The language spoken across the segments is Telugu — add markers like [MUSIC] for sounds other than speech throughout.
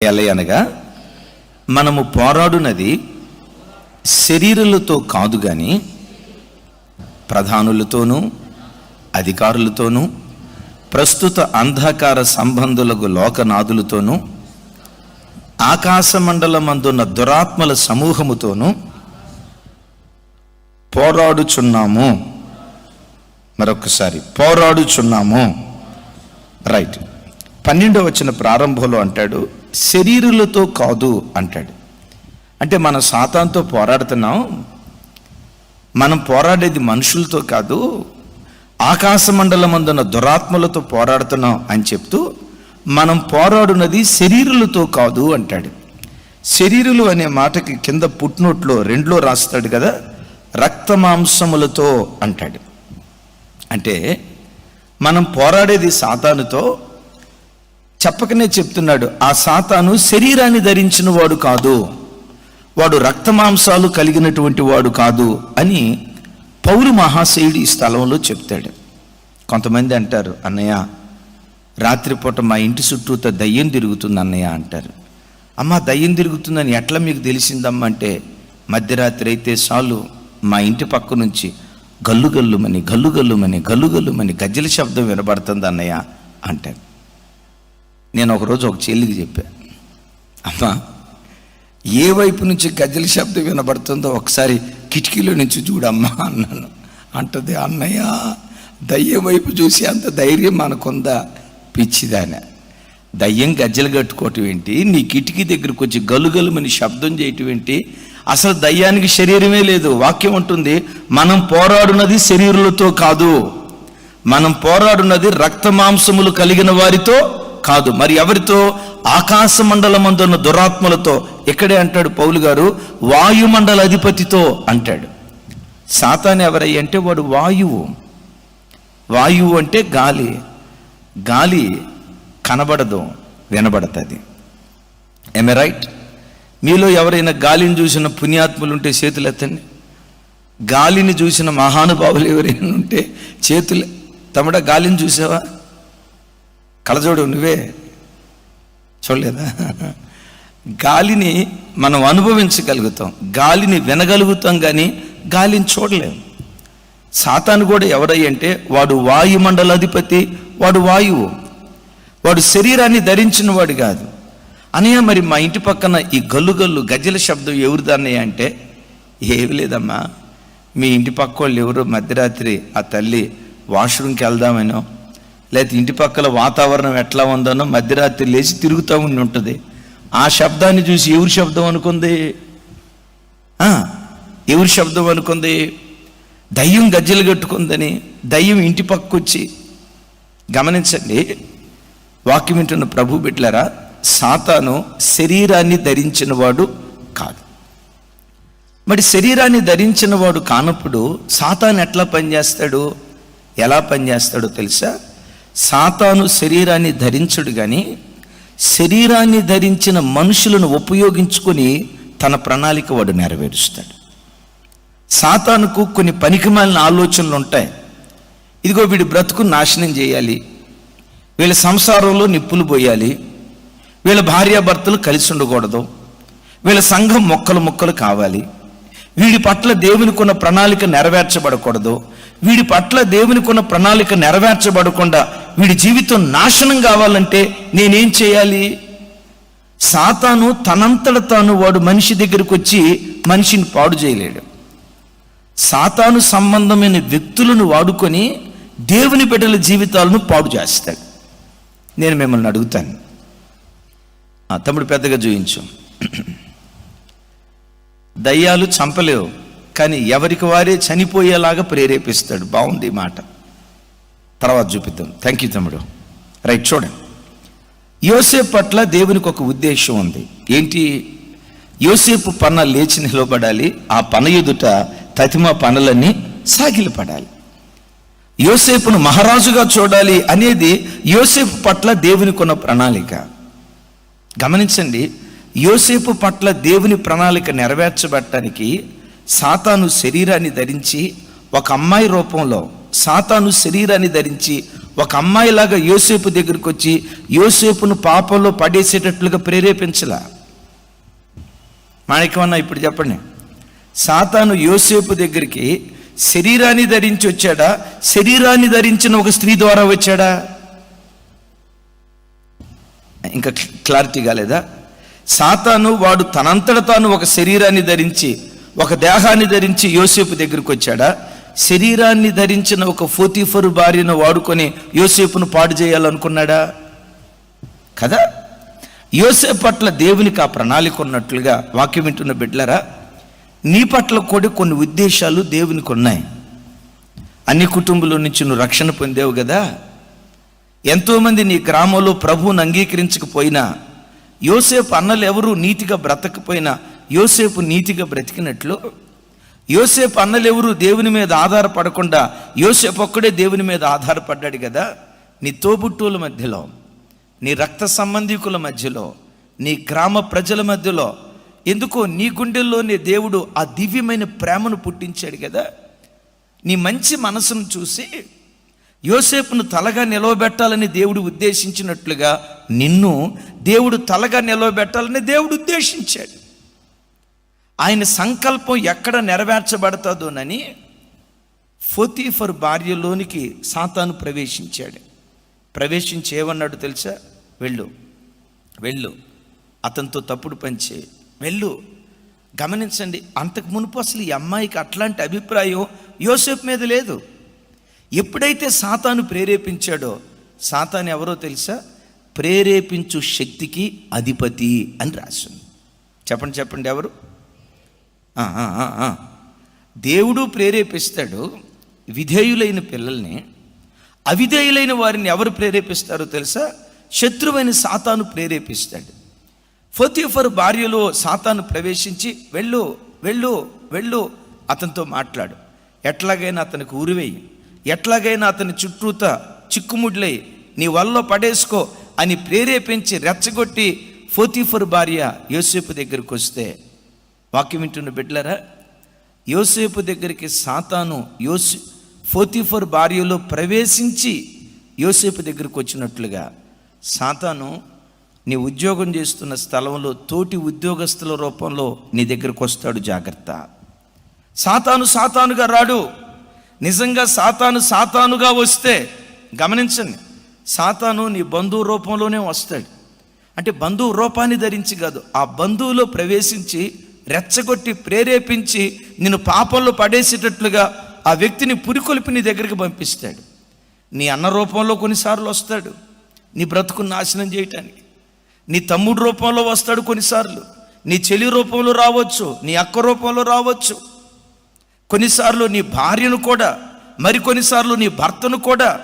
ఎలా అనగా మనము పోరాడునది శరీరులతో కాదు కానీ ప్రధానులతోనూ అధికారులతోనూ ప్రస్తుత అంధకార సంబంధులకు లోకనాథులతోనూ ఆకాశమండలమందున్న దురాత్మల సమూహముతోనూ పోరాడుచున్నాము. మరొకసారి పోరాడుచున్నాము. రైట్. పన్నెండవ వచ్చిన ప్రారంభంలో అంటాడు శరీరులతో కాదు అంటాడు. అంటే మన సాతాంతో పోరాడుతున్నాం. మనం పోరాడేది మనుషులతో కాదు. ఆకాశ మండలమందున్న దురాత్మలతో పోరాడుతున్నాం అని చెప్తూ మనం పోరాడున్నది శరీరులతో కాదు అంటాడు. శరీరులు అనే మాటకి కింద పుట్నోట్లో రెండులో రాస్తాడు కదా రక్త మాంసములతో అంటాడు. అంటే మనం పోరాడేది సాతానుతో చెప్పకనే చెప్తున్నాడు ఆ సాతాను శరీరాన్ని ధరించిన వాడు కాదు వాడు రక్తమాంసాలు కలిగినటువంటి వాడు కాదు అని పౌరు మహాశయుడు ఈ స్థలంలో చెప్తాడు. కొంతమంది అంటారు అన్నయ్య రాత్రిపూట మా ఇంటి చుట్టూత దయ్యం తిరుగుతుంది అన్నయ్య అంటారు. అమ్మ దయ్యం తిరుగుతుందని ఎట్లా మీకు తెలిసిందమ్మా? అంటే మధ్యరాత్రి అయితే చాలు మా ఇంటి పక్క నుంచి గల్లు గల్లుమని గల్లు గల్లుమని గల్లు గల్లుమని గజ్జల శబ్దం వినబడుతుంది అన్నయ్య అంటారు. నేను ఒకరోజు ఒక చెల్లికి చెప్పా అమ్మా ఏ వైపు నుంచి గజ్జల శబ్దం వినబడుతుందో ఒకసారి కిటికీలో నుంచి చూడమ్మా అన్నాను. అంటది అన్నయ్య దయ్యం వైపు చూసి అంత ధైర్యం మనకుందా? పిచ్చిదానే. దయ్యం గజ్జలు కట్టుకోవటం ఏంటి? నీ కిటికీ దగ్గరకు వచ్చి గలుగలుమని శబ్దం చేయటం ఏంటి? అసలు దయ్యానికి శరీరమే లేదు వాక్యం ఉంటుంది మనం పోరాడున్నది శరీరులతో కాదు. మనం పోరాడున్నది రక్త మాంసములు కలిగిన వారితో కాదు. మరి ఎవరితో? ఆకాశ మండలమందున్న దురాత్మలతో. ఇక్కడే అంటాడు పౌలు గారు? వాయుమండల అధిపతితో అంటాడు. సాతాన్ ఎవరై అంటే వాడు వాయువు. వాయువు అంటే గాలి. గాలి కనబడదు వినబడుతుంది. ఎమె రైట్ మీలో ఎవరైనా గాలిని చూసిన పుణ్యాత్ములు ఉంటే చేతులు ఎత్తండి. గాలిని చూసిన మహానుభావులు ఎవరైనా ఉంటే చేతులు తమడ గాలిని చూసావా? కలజోడు నువ్వే చూడలేదా? గాలిని మనం అనుభవించగలుగుతాం. గాలిని వినగలుగుతాం కానీ గాలిని చూడలేము సాతాను కూడా ఎవడయ్యంటే అంటే వాడు వాయుమండలాధిపతి వాడు వాయువు. వాడు శరీరాన్ని ధరించిన వాడు కాదు. అనయ్య మరి మా ఇంటి పక్కన ఈ గల్లు గల్లు గజ్జల శబ్దం ఎవరిదన్నయ్య అంటే ఏమి లేదమ్మా. మీ ఇంటి పక్క వాళ్ళు ఎవరు మధ్యరాత్రి ఆ తల్లి వాష్రూమ్కి వెళ్దామనో లేకపోతే ఇంటి పక్కల వాతావరణం ఎట్లా ఉందనో మధ్యరాత్రి లేచి తిరుగుతూ ఉండి ఉంటుంది. ఆ శబ్దాన్ని చూసి ఎవరి శబ్దం అనుకుంది? ఎవరి శబ్దం అనుకుంది? దయ్యం గజ్జలు కట్టుకుందని దయ్యం ఇంటి పక్కొచ్చి. గమనించండి వాక్యం వింటున్న ప్రభు బిడ్లరా సాతాను శరీరాన్ని ధరించిన వాడు కాదు. మరి శరీరాన్ని ధరించిన వాడు కానప్పుడు సాతాను ఎట్లా పనిచేస్తాడు? ఎలా పనిచేస్తాడో తెలుసా? సాతాను శరీరాన్ని ధరించడు కానీ శరీరాన్ని ధరించిన మనుషులను ఉపయోగించుకొని తన ప్రణాళిక వాడు నెరవేరుస్తాడు. సాతానుకు కొన్ని పనికిమాలిన ఆలోచనలు ఉంటాయి. ఇదిగో వీడి బ్రతుకు నాశనం చేయాలి. వీళ్ళ సంసారంలో నిప్పులు పోయాలి. వీళ్ళ భార్యాభర్తలు కలిసి ఉండకూడదు. వీళ్ళ సంఘం మొక్కలు మొక్కలు కావాలి. వీడి పట్ల దేవునికున్న ప్రణాళిక నెరవేర్చబడకూడదు. వీడి పట్ల దేవునికున్న ప్రణాళిక నెరవేర్చబడకుండా వీడి జీవితం నాశనం కావాలంటే నేనేం చేయాలి? సాతాను తనంతట తాను వాడు మనిషి దగ్గరికి వచ్చి మనిషిని పాడు చేయలేడు. సాతాను సంబంధమైన వ్యక్తులను వాడుకొని దేవుని బిడ్డల జీవితాలను పాడు చేస్తాడు. నేను మిమ్మల్ని అడుగుతాను. ఆ, తమ్ముడు పెద్దగా చూయించు. [CLEARS THROAT] దయ్యాలు చంపలేవు. కానీ ఎవరికి వారే చనిపోయేలాగా ప్రేరేపిస్తాడు. బాగుంది మాట. తర్వాత చూపిద్దాం. థ్యాంక్ యూ తమ్ముడు. రైట్ చూడండి. యోసేపు పట్ల దేవునికి ఒక ఉద్దేశం ఉంది. ఏంటి? యోసేపు పన లేచి నిలబడాలి. ఆ పన ఎదుట తతిమ పనులన్నీ సాగిలపడాలి. యోసేపును మహారాజుగా చూడాలి అనేది యోసేపు పట్ల దేవునికి ఉన్న ప్రణాళిక. గమనించండి యోసేపు పట్ల దేవుని ప్రణాళిక నెరవేర్చబడటానికి సాతాను శరీరాన్ని ధరించి ఒక అమ్మాయి రూపంలో సాతాను శరీరాన్ని ధరించి ఒక అమ్మాయిలాగా యోసేపు దగ్గరికి వచ్చి యోసేపును పాపంలో పడేసేటట్లుగా ప్రేరేపించలా? మాణిక్యమన్నా ఇప్పుడు చెప్పండి. సాతాను యోసేపు దగ్గరికి శరీరాన్ని ధరించి వచ్చాడా? శరీరాన్ని ధరించిన ఒక స్త్రీ ద్వారా వచ్చాడా? ఇంకా క్లారిటీ కాలేదా? సాతాను వాడు తనంతట తాను ఒక శరీరాన్ని ధరించి ఒక దేహాన్ని ధరించి యోసేపు దగ్గరికి వచ్చాడా? శరీరాన్ని ధరించిన ఒక ఫోతిఫర్ భార్యను వాడుకొని యోసేపును పాడు చేయాలనుకున్నాడా? కదా? యోసేపు పట్ల దేవునికి ఆ ప్రణాళిక ఉన్నట్లుగా వాక్యం వింటున్న బిడ్డలరా నీ పట్ల కూడా కొన్ని ఉద్దేశాలు దేవునికి ఉన్నాయి. అన్ని కుటుంబాల నుంచి నువ్వు రక్షణ పొందేవు కదా? ఎంతోమంది నీ గ్రామంలో ప్రభువును అంగీకరించకపోయినా యోసేపు అన్నలు ఎవరు నీతిగా బ్రతకపోయినా యోసేపు నీతిగా బ్రతికినట్లు యోసేపు అన్నలు ఎవరు దేవుని మీద ఆధారపడకుండా యోసేపు ఒక్కడే దేవుని మీద ఆధారపడ్డాడు కదా నీ తోబుట్టువుల మధ్యలో నీ రక్త సంబంధికుల మధ్యలో నీ గ్రామ ప్రజల మధ్యలో ఎందుకో నీ గుండెల్లోనే దేవుడు ఆ దివ్యమైన ప్రేమను పుట్టించాడు కదా నీ మంచి మనసును చూసి యోసేపును తలగా నిలవబెట్టాలని దేవుడు ఉద్దేశించినట్లుగా నిన్ను దేవుడు తలగా నిలవబెట్టాలని దేవుడు ఉద్దేశించాడు. ఆయన సంకల్పం ఎక్కడ నెరవేర్చబడుతుందోనని ఫోతీఫర్ భార్యలోనికి సాతాను ప్రవేశించాడు. ప్రవేశించి ఏమన్నాడు తెలుసా? వెళ్ళు. వెళ్ళు. అతనితో తప్పుడు పంచే వెళ్ళు. గమనించండి అంతకు మునుపు అసలు ఈ అమ్మాయికి అట్లాంటి అభిప్రాయం యోసేపు మీద లేదు. ఎప్పుడైతే సాతాను ప్రేరేపించాడో సాతాను ఎవరో తెలుసా? ప్రేరేపించు శక్తికి అధిపతి అని రాసింది. చెప్పండి చెప్పండి ఎవరు? దేవుడు ప్రేరేపిస్తాడు విధేయులైన పిల్లల్ని. అవిధేయులైన వారిని ఎవరు ప్రేరేపిస్తారో తెలుసా? శత్రువైన సాతాను ప్రేరేపిస్తాడు. ఫోతిఫర్ భార్యలో సాతాను ప్రవేశించి వెళ్ళు వెళ్ళు వెళ్ళు అతనితో మాట్లాడు. ఎట్లాగైనా అతనికి ఉరివేయి ఎట్లాగైనా అతని చుట్టూత చిక్కుముడ్లై నీ వల్ల పడేసుకో అని ప్రేరేపించి రెచ్చగొట్టి ఫోతిఫర్ భార్య యోసేపు దగ్గరికి వస్తే వాక్యం వింటున్న బిడ్డలరా యోసేపు దగ్గరికి సాతాను యోసి ఫోతిఫర్ భార్యలో ప్రవేశించి యోసేపు దగ్గరికి వచ్చినట్లుగా సాతాను నీ ఉద్యోగం చేస్తున్న స్థలంలో తోటి ఉద్యోగస్తుల రూపంలో నీ దగ్గరకు వస్తాడు జాగ్రత్త. సాతాను సాతానుగా రాడు. నిజంగా సాతాను సాతానుగా వస్తే గమనించండి సాతాను నీ బంధువు రూపంలోనే వస్తాడు. అంటే బంధువు రూపాన్ని ధరించి కాదు ఆ బంధువులో ప్రవేశించి రెచ్చగొట్టి ప్రేరేపించి నిన్ను పాపంలో పడేసేటట్లుగా ఆ వ్యక్తిని పురికొలిపి నీ దగ్గరికి పంపిస్తాడు. నీ అన్న రూపంలో కొన్నిసార్లు వస్తాడు. నీ బ్రతుకుని నాశనం చేయటానికి. నీ తమ్ముడు రూపంలో వస్తాడు కొన్నిసార్లు. నీ చెలి రూపంలో రావచ్చు. నీ అక్క రూపంలో రావచ్చు. కొన్నిసార్లు నీ భార్యను కూడా మరికొన్నిసార్లు నీ భర్తను కూడా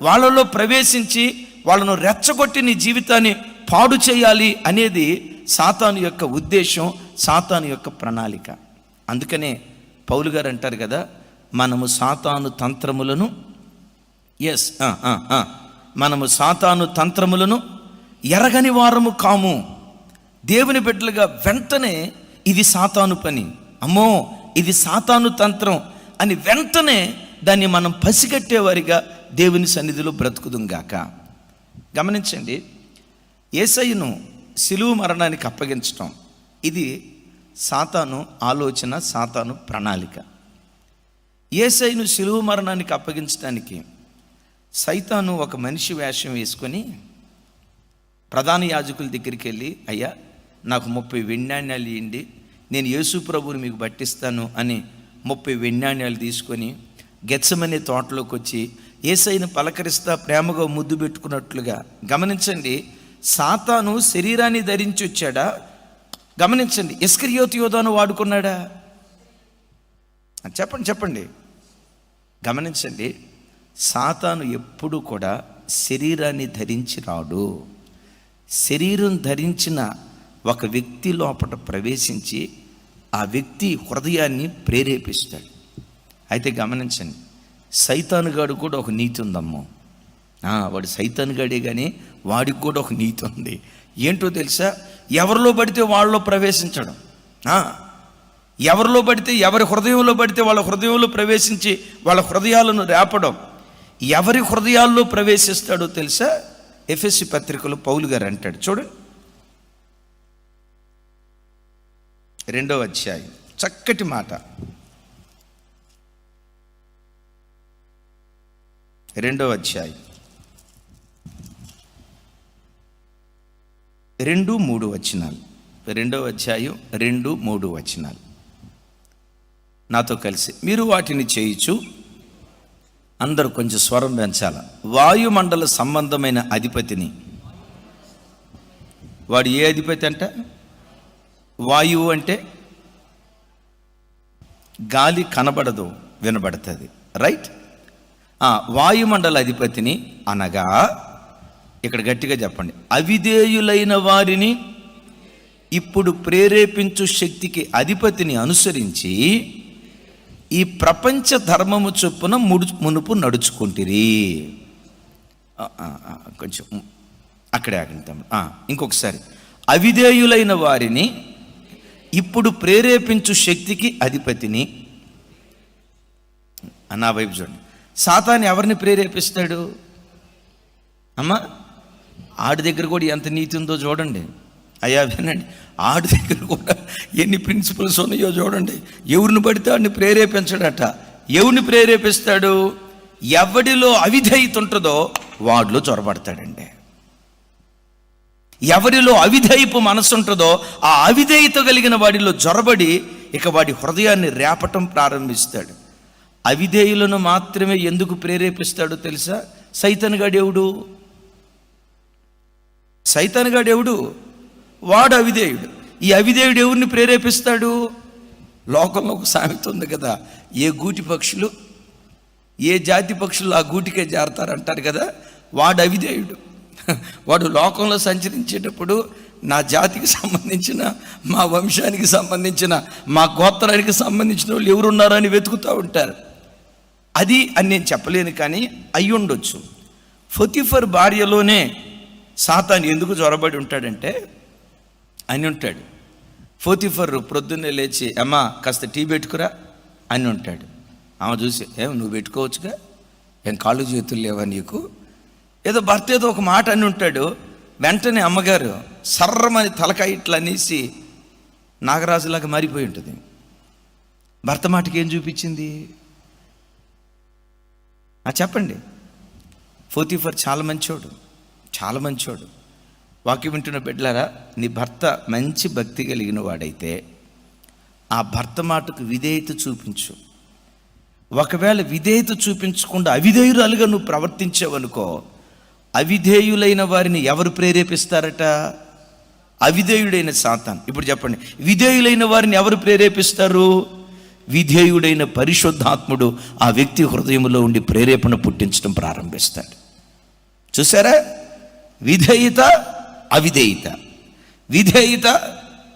వాళ్ళలో ప్రవేశించి వాళ్ళను రెచ్చగొట్టి నీ జీవితాన్ని పాడు చేయాలి అనేది సాతాను యొక్క ఉద్దేశం. సాతాను యొక్క ప్రణాళిక. అందుకనే పౌలు గారు అంటారు కదా మనము సాతాను తంత్రములను ఎస్ మనము సాతాను తంత్రములను ఎరగని వారము కాము. దేవుని బిడ్డలుగా వెంటనే ఇది సాతాను పని. అమ్మో ఇది సాతాను తంత్రం అని వెంటనే దాన్ని మనం పసిగట్టేవారిగా దేవుని సన్నిధిలో బ్రతుకుదుంగాక గమనించండి ఏసయ్యను సిలువు మరణానికి అప్పగించటం. ఇది సాతాను ఆలోచన సాతాను ప్రణాళిక. ఏసైను సిలువు మరణానికి అప్పగించడానికి సైతాను ఒక మనిషి వేషం వేసుకొని ప్రధాన యాజకుల దగ్గరికి వెళ్ళి అయ్యా నాకు ముప్పై వెన్నాణ్యాలు ఇవ్వండి నేను యేసు ప్రభువుని మీకు పట్టిస్తాను అని ముప్పై వెన్నాణ్యాలు తీసుకొని గెచ్చమనే తోటలోకి వచ్చి ఏసైను పలకరిస్తా ప్రేమగా ముద్దు పెట్టుకున్నట్లుగా గమనించండి సాతాను శరీరాన్ని ధరించి వచ్చాడా గమనించండి ఇస్కరియోతి యోధాను వాడుకున్నాడా? చెప్పండి చెప్పండి. గమనించండి సాతాను ఎప్పుడు కూడా శరీరాన్ని ధరించి రాడు. శరీరం ధరించిన ఒక వ్యక్తి లోపల ప్రవేశించి ఆ వ్యక్తి హృదయాన్ని ప్రేరేపిస్తాడు. అయితే గమనించండి సైతానుగాడు కూడా ఒక నీతి ఉందమ్మో. వాడు సైతానుగాడే కానీ వాడికి కూడా ఒక నీతి ఉంది. ఏంటో తెలుసా? ఎవరిలో పడితే వాళ్ళలో ప్రవేశించడం. ఎవరిలో పడితే ఎవరి హృదయంలో పడితే వాళ్ళ హృదయంలో ప్రవేశించి వాళ్ళ హృదయాలను రేపడం. ఎవరి హృదయాల్లో ప్రవేశిస్తాడో తెలుసా? ఎఫ్ఎస్సి పత్రికలో పౌలు గారు అంటాడు. చూడండి. రెండవ అధ్యాయం. చక్కటి మాట. రెండవ అధ్యాయం. రెండు మూడు వచనాలు. రెండవ అధ్యాయం రెండు మూడు వచనాలు. నాతో కలిసి మీరు వాటిని చేయించు అందరూ కొంచెం స్వరం పెంచాల. వాయుమండల సంబంధమైన అధిపతిని. వాడు ఏ అధిపతి అంట? వాయువు అంటే గాలి కనబడదు వినబడుతుంది. రైట్? వాయుమండల అధిపతిని అనగా ఇక్కడ గట్టిగా చెప్పండి. అవిధేయులైన వారిని ఇప్పుడు ప్రేరేపించు శక్తికి అధిపతిని అనుసరించి ఈ ప్రపంచ ధర్మము చొప్పున ముడు మునుపు నడుచుకుంటురి. కొంచెం అక్కడే ఆగితాం ఇంకొకసారి. అవిధేయులైన వారిని ఇప్పుడు ప్రేరేపించు శక్తికి అధిపతిని నా వైపు చూడండి. సాతాన్ని ఎవరిని ప్రేరేపిస్తాడు? అమ్మా ఆడి దగ్గర కూడా ఎంత నీతి ఉందో చూడండి. అయ్యా వినండి. ఆడి దగ్గర కూడా ఎన్ని ప్రిన్సిపల్స్ ఉన్నాయో చూడండి. ఎవరిని పడితే వాడిని ప్రేరేపించడట. ఎవరిని ప్రేరేపిస్తాడు? ఎవడిలో అవిధేయత ఉంటుందో వాడిలో చొరబడతాడండి. ఎవరిలో అవిధేయపు మనసు ఉంటుందో ఆ అవిధేయత కలిగిన వాడిలో జొరబడి ఇక వాడి హృదయాన్ని రేపటం ప్రారంభిస్తాడు. అవిధేయులను మాత్రమే ఎందుకు ప్రేరేపిస్తాడో తెలుసా? సైతన్గాడెవడు సైతన్గాడెవడు వాడు అవిధేయుడు. ఈ అవిధేయుడు ఎవరిని ప్రేరేపిస్తాడు? లోకంలో ఒక సామెత ఉంది కదా ఏ గూటి పక్షులు ఏ జాతి పక్షులు ఆ గూటికే జారుతారంటారు కదా వాడు అవిధేయుడు. వాడు లోకంలో సంచరించేటప్పుడు నా జాతికి సంబంధించిన మా వంశానికి సంబంధించిన మా గోత్రానికి సంబంధించిన వాళ్ళు ఎవరున్నారని వెతుకుతూ ఉంటారు. అది అని నేను చెప్పలేను కానీ అయి ఫతిఫర్ భార్యలోనే సాతాన్ ఎందుకు జ్వరబడి ఉంటాడంటే అని ఉంటాడు. ఫోతిఫర్ ప్రొద్దున్నే లేచి అమ్మా కాస్త టీ పెట్టుకురా అని ఉంటాడు. ఆమె చూసి ఏం నువ్వు పెట్టుకోవచ్చుగా? ఏం కాళ్ళు చేతులు లేవా నీకు? ఏదో భర్త ఏదో ఒక మాట అని ఉంటాడు. వెంటనే అమ్మగారు సర్రమని తలకాయ ఇట్లా అనేసి నాగరాజులాగా మారిపోయి ఉంటుంది. భర్త మాటకి ఏం చూపించింది? చెప్పండి. ఫోతిఫర్ చాలా మంచోడు. చాలా మంచోడు. వాక్యం వింటున్న బిడ్డలారా నీ భర్త మంచి భక్తి కలిగిన వాడైతే ఆ భర్త మాటకు విధేయత చూపించు. ఒకవేళ విధేయత చూపించకుండా అవిధేయురాలుగా నువ్వు ప్రవర్తించావనుకో అవిధేయులైన వారిని ఎవరు ప్రేరేపిస్తారట? అవిధేయుడైన సాతాన్. ఇప్పుడు చెప్పండి విధేయులైన వారిని ఎవరు ప్రేరేపిస్తారు? విధేయుడైన పరిశుద్ధాత్ముడు ఆ వ్యక్తి హృదయంలో ఉండి ప్రేరేపణ పుట్టించడం ప్రారంభిస్తాడు. చూసారా? విధేయత అవిధేయత. విధేయత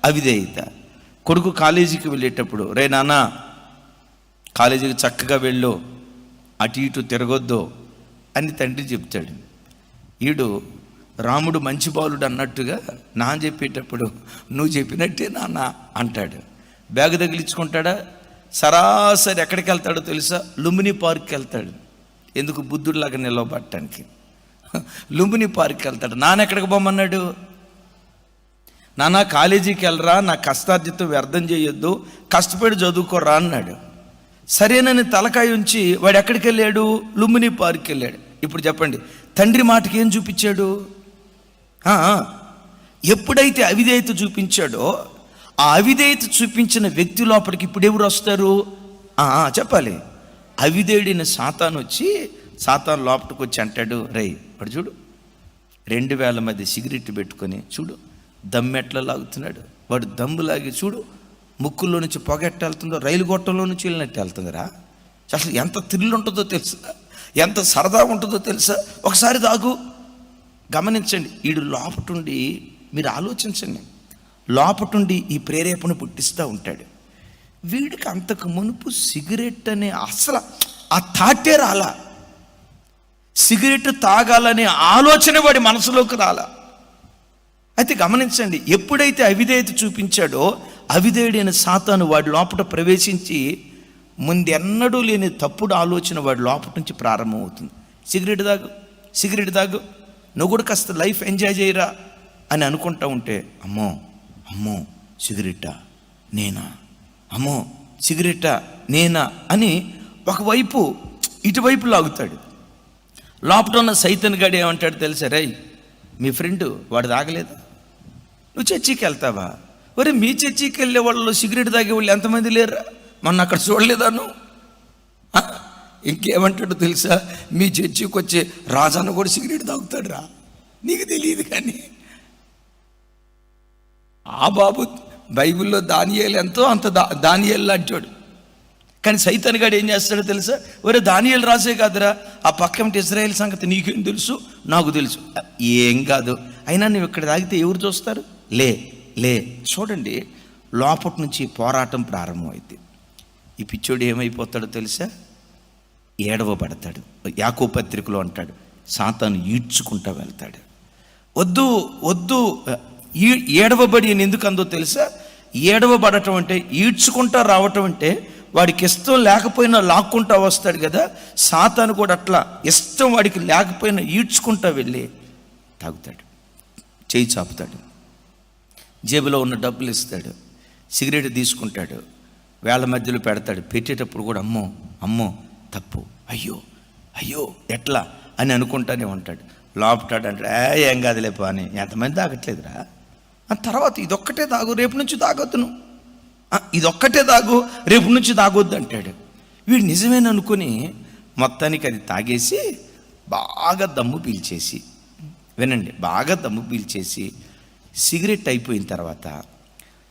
అవిధేయత. కొడుకు కాలేజీకి వెళ్ళేటప్పుడు రే నాన్న కాలేజీకి చక్కగా వెళ్ళు అటు ఇటు తిరగొద్దు అని తండ్రి చెప్తాడు. ఈడు రాముడు మంచి బాలుడు అన్నట్టుగా నా చెప్పేటప్పుడు నువ్వు చెప్పినట్టే నాన్న అంటాడు. బ్యాగ్ తగిలించుకుంటాడా? సరాసరి ఎక్కడికి వెళ్తాడో తెలుసా? లుంబిని పార్క్కి వెళ్తాడు. ఎందుకు? బుద్ధుడిలాగా నిలవబట్టడానికి లుంబిని పార్క్కి వెళ్తాడు. నాన్న ఎక్కడికి పోమన్నాడు? నాన్న కాలేజీకి వెళ్ళరా నా కష్టార్జితం వ్యర్థం చేయొద్దు కష్టపడి చదువుకోరా అన్నాడు. సరేనని తలకాయ ఉంచి వాడు ఎక్కడికి వెళ్ళాడు? లుంబిని పార్క్కి వెళ్ళాడు. ఇప్పుడు చెప్పండి తండ్రి మాటకి ఏం చూపించాడు? ఎప్పుడైతే అవిధేయత చూపించాడో ఆ అవిధేయత చూపించిన వ్యక్తి లోపలికి ఇప్పుడు ఎవరు వస్తారు? చెప్పాలి. అవిధేయుడిన సాతాను వచ్చి సాతాను లోపలికి వచ్చి అంటాడు రై వాడు చూడు. రెండు వేల మంది సిగరెట్ పెట్టుకొని చూడు దమ్మెట్లా లాగుతున్నాడు. వాడు దమ్ము లాగి చూడు ముక్కుల్లో నుంచి పొగ ఎట్ట వెళ్తుందో రైలు గొట్టంలో నుంచి వెళ్ళినట్టు వెళ్తుందిరా. అసలు ఎంత థ్రిల్ ఉంటుందో తెలుసా? ఎంత సరదా ఉంటుందో తెలుసా? ఒకసారి దాగు గమనించండి వీడు లోపటుండి మీరు ఆలోచించండి. లోపటుండి ఈ ప్రేరేపణ పుట్టిస్తూ ఉంటాడు. వీడికి అంతకు మునుపు సిగరెట్ అనే అసలు ఆ థాటే రాలా. సిగరెట్ తాగాలనే ఆలోచన వాడి మనసులోకి రాల. అయితే గమనించండి ఎప్పుడైతే అవిధేయత చూపించాడో అవిధేయుడైన సాతాను వాడి లోపల ప్రవేశించి ముందెన్నడూ లేని తప్పుడు ఆలోచన వాడి లోపల నుంచి ప్రారంభమవుతుంది. సిగరెట్ తాగు సిగరెట్ తాగు నువ్వు కూడా కాస్త లైఫ్ ఎంజాయ్ చేయరా అని అనుకుంటా ఉంటే అమ్మో అమ్మో సిగరెట్టా నేనా? అమ్మో సిగరెట్టా నేనా? అని ఒకవైపు ఇటువైపు లాగుతాడు. లోపల ఉన్న సైతన్ గడి ఏమంటాడు తెలుసా? రై మీ ఫ్రెండ్ వాడు తాగలేదు. నువ్వు చర్చికి వెళ్తావా? ఒరే మీ చర్చికి వెళ్ళే వాళ్ళు సిగరెట్ తాగే వాళ్ళు ఎంతమంది లేరా మొన్న అక్కడ చూడలేదా నువ్వు? ఇంకేమంటాడు తెలుసా? మీ చర్చికి వచ్చే రాజాను కూడా సిగరెట్ తాగుతాడు రా నీకు తెలియదు కానీ. ఆ బాబు బైబిల్లో దానియాలు ఎంతో అంత దా దానియాలు లాంటివాడు కానీ సైతాన్ గాడు ఏం చేస్తాడో తెలుసా? ఒరే దానియేలు రాసే కాదురా. ఆ పక్కమిటి ఇజ్రాయెల్ సంగతి నీకేం తెలుసు? నాకు తెలుసు. ఏం కాదు. అయినా నువ్వు ఇక్కడ తాగితే ఎవరు చూస్తారు? లే లే. చూడండి లోపటి నుంచి పోరాటం ప్రారంభమైంది. ఈ పిచ్చోడు ఏమైపోతాడో తెలుసా? ఏడవబడతాడు యాకో పత్రికలో అంటాడు సాతాను ఈడ్చుకుంటా వెళ్తాడు. వద్దు వద్దు. ఈ ఏడవబడి అని ఎందుకు అందో తెలుసా? ఏడవబడటం అంటే ఈడ్చుకుంటా రావటం అంటే వాడికి ఇష్టం లేకపోయినా లాక్కుంటా వస్తాడు కదా. సాతాను కూడా అట్లా ఇష్టం వాడికి లేకపోయినా ఈడ్చుకుంటా వెళ్ళి తాగుతాడు. చేయి చాపుతాడు. జేబులో ఉన్న డబ్బులు ఇస్తాడు. సిగరెట్ తీసుకుంటాడు. వేళ మధ్యలో పెడతాడు. పెట్టేటప్పుడు కూడా అమ్మో అమ్మో తప్పు. అయ్యో అయ్యో ఎట్లా అని అనుకుంటానే ఉంటాడు. లోపటాడు అంటే ఏ ఏం కాదులే అని. ఎంతమంది తాగట్లేదురా? ఆ తర్వాత ఇదొక్కటే తాగు రేపు నుంచి తాగొద్దు ఇదొక్కటే తాగు రేపు నుంచి తాగొద్దు అంటాడు. వీడు నిజమేననుకుని మొత్తానికి అది తాగేసి బాగా దమ్ము పీల్చేసి వినండి బాగా దమ్ము పీల్చేసి సిగరెట్ అయిపోయిన తర్వాత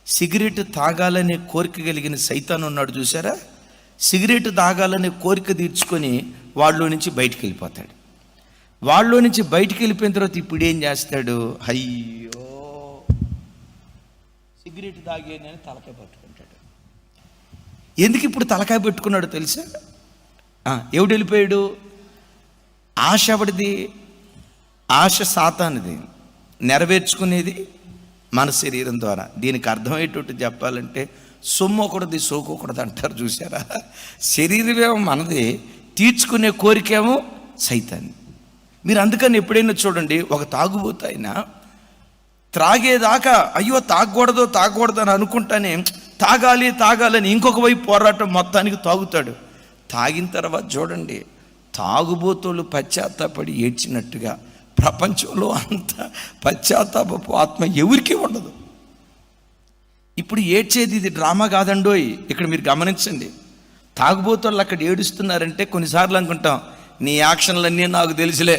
సిగరెట్ తాగాలనే కోరిక కలిగిన సైతాన్ ఉన్నాడు చూసారా సిగరెట్ తాగాలనే కోరిక తీర్చుకొని వాళ్ళలో నుంచి బయటికి వెళ్ళిపోతాడు. వాళ్ళలో నుంచి బయటికి వెళ్ళిపోయిన తర్వాత ఇప్పుడు ఏం చేస్తాడు? అయ్యో! సిగరెట్ తాగేనని తలకాయ పట్టుకో ఎందుకు ఇప్పుడు తలకాయ పెట్టుకున్నాడు తెలుసా? ఎవడు వెళ్ళిపోయాడు? ఆశ ఎవడిది? ఆశ సాతానిది. నెరవేర్చుకునేది మన శరీరం ద్వారా. దీనికి అర్థమయ్యేటట్టు చెప్పాలంటే సొమ్ము ఒకటిది అంటారు చూసారా శరీరమేమో మనది. తీర్చుకునే కోరికేమో సైతాన్ని. మీరు అందుకని ఎప్పుడైనా చూడండి ఒక తాగుబోతాయినా త్రాగేదాకా అయ్యో తాగకూడదు తాగకూడదు అని అనుకుంటానే తాగాలి తాగాలని ఇంకొక వైపు పోరాటం మొత్తానికి తాగుతాడు. తాగిన తర్వాత చూడండి తాగుబోతులు పశ్చాత్తాపడి ఏడ్చినట్టుగా ప్రపంచంలో అంత పశ్చాత్తాపపు ఆత్మ ఎవరికీ ఉండదు. ఇప్పుడు ఏడ్చేది ఇది డ్రామా కాదండోయ్ ఇక్కడ మీరు గమనించండి. తాగుబోతులు అక్కడ ఏడుస్తున్నారంటే కొన్నిసార్లు అనుకుంటాం నీ యాక్షన్లన్నీ నాకు తెలుసులే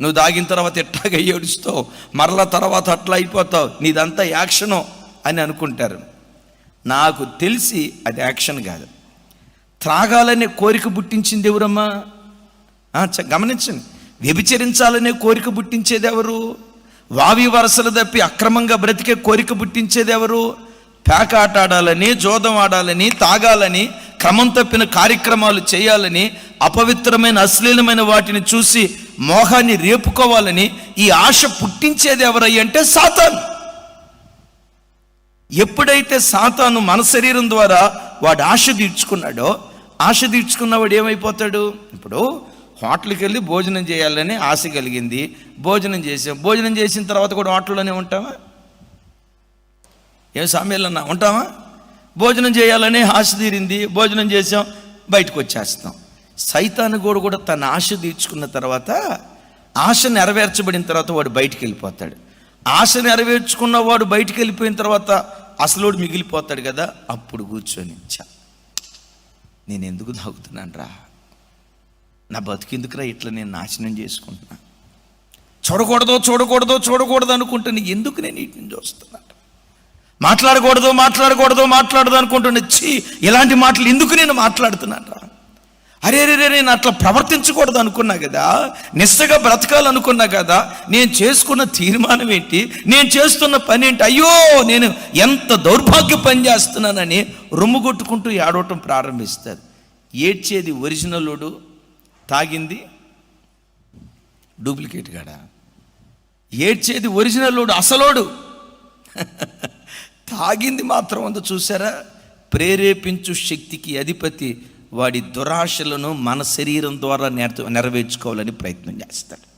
నువ్వు తాగిన తర్వాత ఎట్టాగా ఏడుస్తావు మరల తర్వాత అట్లా అయిపోతావు నీదంతా యాక్షను అని అనుకుంటారు. నాకు తెలిసి అది యాక్షన్ కాదు. త్రాగాలనే కోరిక పుట్టించింది ఎవరమ్మా? గమనించండి. వ్యభిచరించాలనే కోరిక పుట్టించేది ఎవరు? వావి వరసలు తప్పి అక్రమంగా బ్రతికే కోరిక పుట్టించేది ఎవరు? పేకాట ఆడాలని జోదం ఆడాలని తాగాలని క్రమం తప్పిన కార్యక్రమాలు చేయాలని అపవిత్రమైన అశ్లీలమైన వాటిని చూసి మోహాన్ని రేపుకోవాలని ఈ ఆశ పుట్టించేది ఎవరయ్యంటే సాతాను. ఎప్పుడైతే సాతాను మన శరీరం ద్వారా వాడు ఆశ తీర్చుకున్నాడో ఆశ తీర్చుకున్నవాడు ఏమైపోతాడు? ఇప్పుడు హోటల్కి వెళ్ళి భోజనం చేయాలని ఆశ కలిగింది. భోజనం చేసాం. భోజనం చేసిన తర్వాత కూడా హోటల్లోనే ఉంటామా ఏం సామ్యాలన్నా ఉంటామా భోజనం చేయాలని ఆశ తీరింది. భోజనం చేసాం. బయటకు వచ్చేస్తాం సైతాను కూడా కూడా తన ఆశ తీర్చుకున్న తర్వాత ఆశ నెరవేర్చబడిన తర్వాత వాడు బయటికి వెళ్ళిపోతాడు ఆశ నెరవేర్చుకున్న వాడు బయటికి వెళ్ళిపోయిన తర్వాత అసలోడు మిగిలిపోతాడు కదా అప్పుడు కూర్చొని "ఛ, నేను ఎందుకు తాగుతున్నాను రా? నా బతికెందుకురా ఇట్లా నేను నాశనం చేసుకుంటున్నా? చూడకూడదో చూడకూడదో చూడకూడదు అనుకుంటున్నా ఎందుకు నేను వీటిని చూస్తున్నాను మాట్లాడకూడదు మాట్లాడకూడదు మాట్లాడదు అనుకుంటున్నా ఛీ ఇలాంటి మాటలు ఎందుకు నేను మాట్లాడుతున్నాను రా? అరే రే రే నేను అట్లా ప్రవర్తించకూడదు అనుకున్నా కదా. నిస్సగా బ్రతకాలనుకున్నా కదా. నేను చేసుకున్న తీర్మానం ఏంటి? నేను చేస్తున్న పని ఏంటి? అయ్యో నేను ఎంత దౌర్భాగ్య పని చేస్తున్నానని రొమ్ము కొట్టుకుంటూ ఏడవటం ప్రారంభిస్తారు. ఏడ్చేది ఒరిజినలోడు తాగింది డూప్లికేట్ కాడా? ఏడ్చేది ఒరిజినలోడు అసలోడు [LAUGHS] తాగింది మాత్రం అంత చూసారా? ప్రేరేపించు శక్తికి అధిపతి వాడి దురాశలను మన శరీరం ద్వారా నెర నెరవేర్చుకోవాలని ప్రయత్నం చేస్తాడు.